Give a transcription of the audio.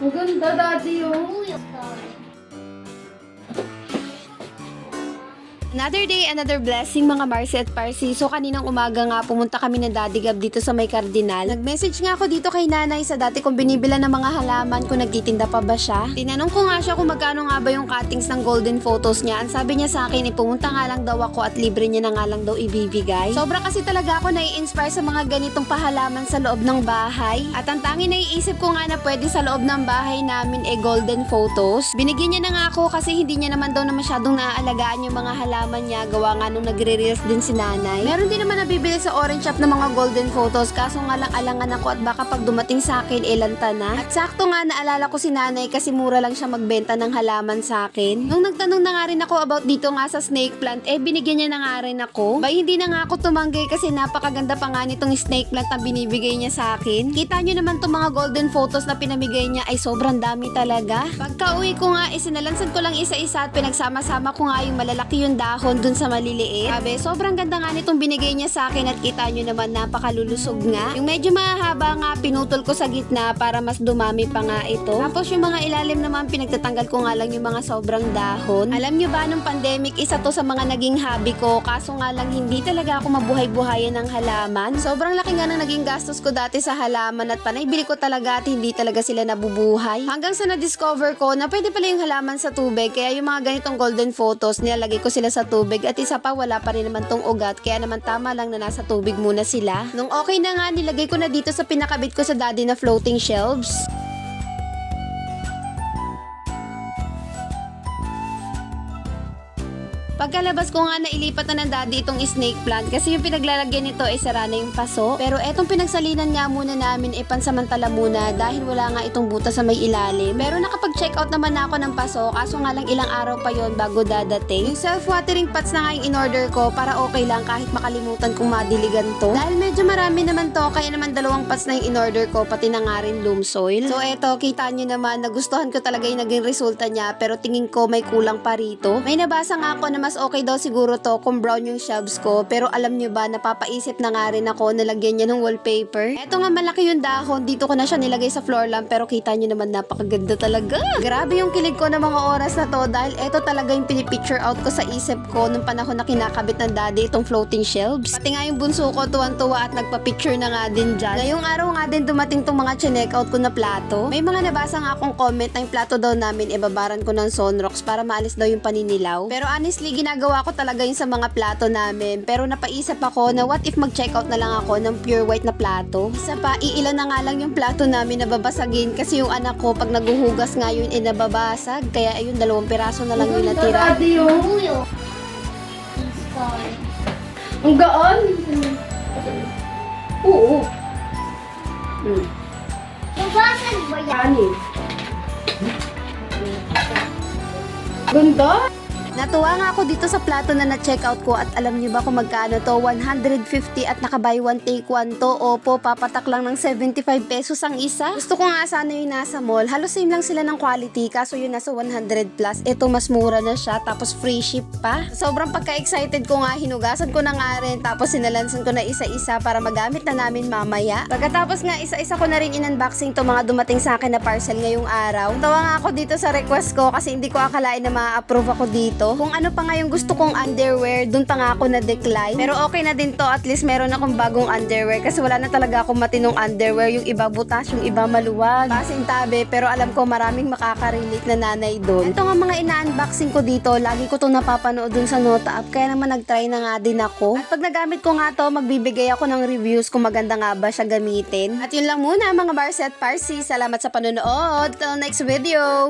Ang ganda, daddy, oh. Another day, another blessing mga Marcy at Parsi. So kaninang umaga nga pumunta kami ng Daddy Gab dito sa may Cardinal. Nag-message nga ako dito kay nanay sa dati kong binibila ng mga halaman kung nagtitinda pa ba siya. Tinanong ko nga siya kung magkano nga ba yung cuttings ng golden photos niya. Ang sabi niya sa akin, ipumunta nga lang daw ako at libre niya na nga lang daw ibibigay. Sobra kasi talaga ako nai-inspire sa mga ganitong pahalaman sa loob ng bahay. At ang tanging naiisip ko nga na pwede sa loob ng bahay namin e golden photos. Binigyan niya na nga ako kasi hindi niya naman daw na masyadong naaalagaan yung mga halaman niya gawa nga nung nagre-reels din si nanay. Meron din naman nabibili sa orange shop ng mga golden photos kaso nga lang alangan ako at baka pag dumating sa akin ilanta na. At sakto nga naalala ko si nanay kasi mura lang siya magbenta ng halaman sa akin. Nung nagtanong na nga rin ako about dito nga sa snake plant eh binigyan niya na nga rin ako. Bay hindi na nga ako tumanggi kasi napakaganda pa nga nitong snake plant na binibigay niya sa akin. Kita nyo naman itong mga golden photos na pinamigay niya ay sobrang dami talaga. Pagka uwi ko nga isinalansan ko lang isa-isa at pinagsama-sama ko nga yung malalaki yung dahon dun sa maliliit. Sabi, sobrang ganda nga nitong binigay niya sa akin at kita nyo naman napakalulusog nga. Yung medyo mahaba nga pinutol ko sa gitna para mas dumami pa nga ito. Tapos yung mga ilalim naman pinagtatanggal ko nga lang yung mga sobrang dahon. Alam nyo ba nung pandemic isa to sa mga naging hobby ko kaso nga lang hindi talaga ako mabuhay-buhayan ng halaman. Sobrang laki nga ng naging gastos ko dati sa halaman at panay bili ko talaga at hindi talaga sila nabubuhay. Hanggang sa na-discover ko na pwede pala yung halaman sa tubig kaya yung mga ganitong golden photos nilalagay ko sila sa tubig at isa pa wala pa rin naman tong ugat kaya naman tama lang na nasa tubig muna sila. Nung okay na nga nilagay ko na dito sa pinakabit ko sa daddy na floating shelves. Pagkalabas ko nga nailipat na ng daddy itong snake plant kasi yung pinaglalagyan nito ay sara na yung paso. Pero etong pinagsalinan nga muna namin ay pansamantala muna dahil wala nga itong butas sa may ilalim. Pero nakapag-check out naman na ako ng paso kaso nga lang ilang araw pa yon bago dadating. Yung self-watering pots na nga yung in-order ko para okay lang kahit makalimutan kong madiligan to. Dahil medyo marami naman to kaya naman dalawang pots na yung in-order ko pati na nga rin loam soil. So eto, kita nyo naman nagustuhan ko talaga yung naging resulta niya pero tingin ko may kulang pa rito. May nabasa nga ako na mas okay daw siguro to kung brown yung shelves ko pero alam nyo ba napapaisip na nga rin ako na lagyan niya ng wallpaper. Eto nga malaki yung dahon dito ko na siya nilagay sa floor lamp pero kita nyo naman napakaganda talaga. Grabe yung kilig ko ng mga oras na to dahil eto talaga yung pinipicture out ko sa isip ko nung panahon na kinakabit ng daddy itong floating shelves. Pati nga yung bunso ko tuwan-tuwa at nagpa-picture na nga din dyan. Ngayong araw nga din dumating tong mga chinek out ko na plato. May mga nabasa nga akong comment na yung plato daw namin ibabaran ko ng sunrocks para maalis daw yung paninilaw. Pero honestly, ginagawa ko talaga yun sa mga plato namin. Pero napaisip ako na what if mag-check out na lang ako ng pure white na plato. Isa pa, iilan na nga lang yung plato namin na babasagin kasi yung anak ko pag naguhugas nga yun eh nababasag. Kaya ayun, dalawang piraso na lang yung natira. Ang gaan. Oo. Hmm. Nabasag ba yan? Ganda. Natuwa nga ako dito sa plato na na-check out ko at alam niyo ba kung magkano to? 150 at naka-buy one take one to. Opo, papatak lang ng 75 pesos ang isa. Gusto ko nga sana yung nasa mall. Halos same lang sila ng quality kaso yung nasa 100 plus. Ito mas mura na siya tapos free ship pa. Sobrang pagka-excited ko nga, hinugasan ko na nga rin tapos sinalansan ko na isa-isa para magamit na namin mamaya. Pagkatapos nga isa-isa ko na rin in-unboxing to mga dumating sa akin na parcel ngayong araw. Tawa nga ako dito sa request ko kasi hindi ko akalain na ma-approve ako dito. Kung ano pa nga yung gusto kong underwear, dun pa nga ako na-decline. Pero okay na din to, at least meron akong bagong underwear kasi wala na talaga akong matinong underwear. Yung iba butas, yung iba maluwag. Pasintabi, pero alam ko maraming makaka-relate na nanay dun. Ito nga mga ina-unboxing ko dito, lagi ko to napapanood dun sa Nota app, kaya naman nag-try na nga din ako. At pag nagamit ko nga to, magbibigay ako ng reviews kung maganda nga ba siya gamitin. At yun lang muna mga Marcy at Parsi. Salamat sa panonood. Till next video!